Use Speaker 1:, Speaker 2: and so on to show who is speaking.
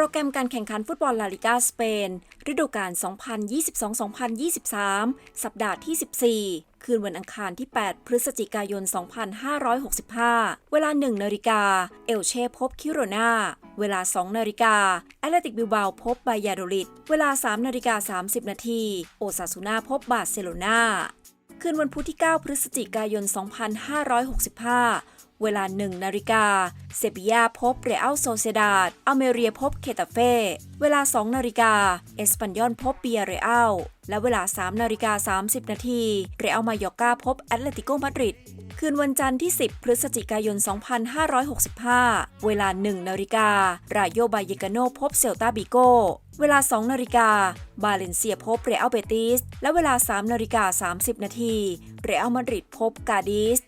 Speaker 1: รแกรมการแข่งขันฟุตบอลลาลิกาสเปน ฤดูกาล 2022-2023 สัปดาห์ที่ 14 คืนวันอังคารที่ 8 พฤศจิกายน 2565 เวลา 1 นาฬิกา เอลเช่พบคิโรนาเวลา 2 นาฬิกาแอตเลติกบิลบาพบไบยาโดลิด เวลา 3 นาฬิกา 30 นาที โอซาซูนาพบบาร์เซโลนาคืนวันพุธที่ 9 พฤศจิกายน 2565 เวลา 1 นาฬิกา เซบียาพบเรอัลโซเซดาดอเมเรียพบเคตาเฟ่ เวลา 2 นาฬิกา เอสปันยอนพบเบียเรอัล และเวลา 3 นาฬิกา 30 นาทีเรอัลมายอกาพบแอตเลติโกมาดริด คืนวันจันทร์ที่ 10 พฤศจิกายน 2565 เวลา 1 นาฬิการายโยบายเยกาโนพบเซลตาบิโกเวลา 2 นาฬิกา บาเลนเซียพบเรอัลเบติส และเวลา 3 นาฬิกา 30 นาที เรอัลมาดริดพบกาดิส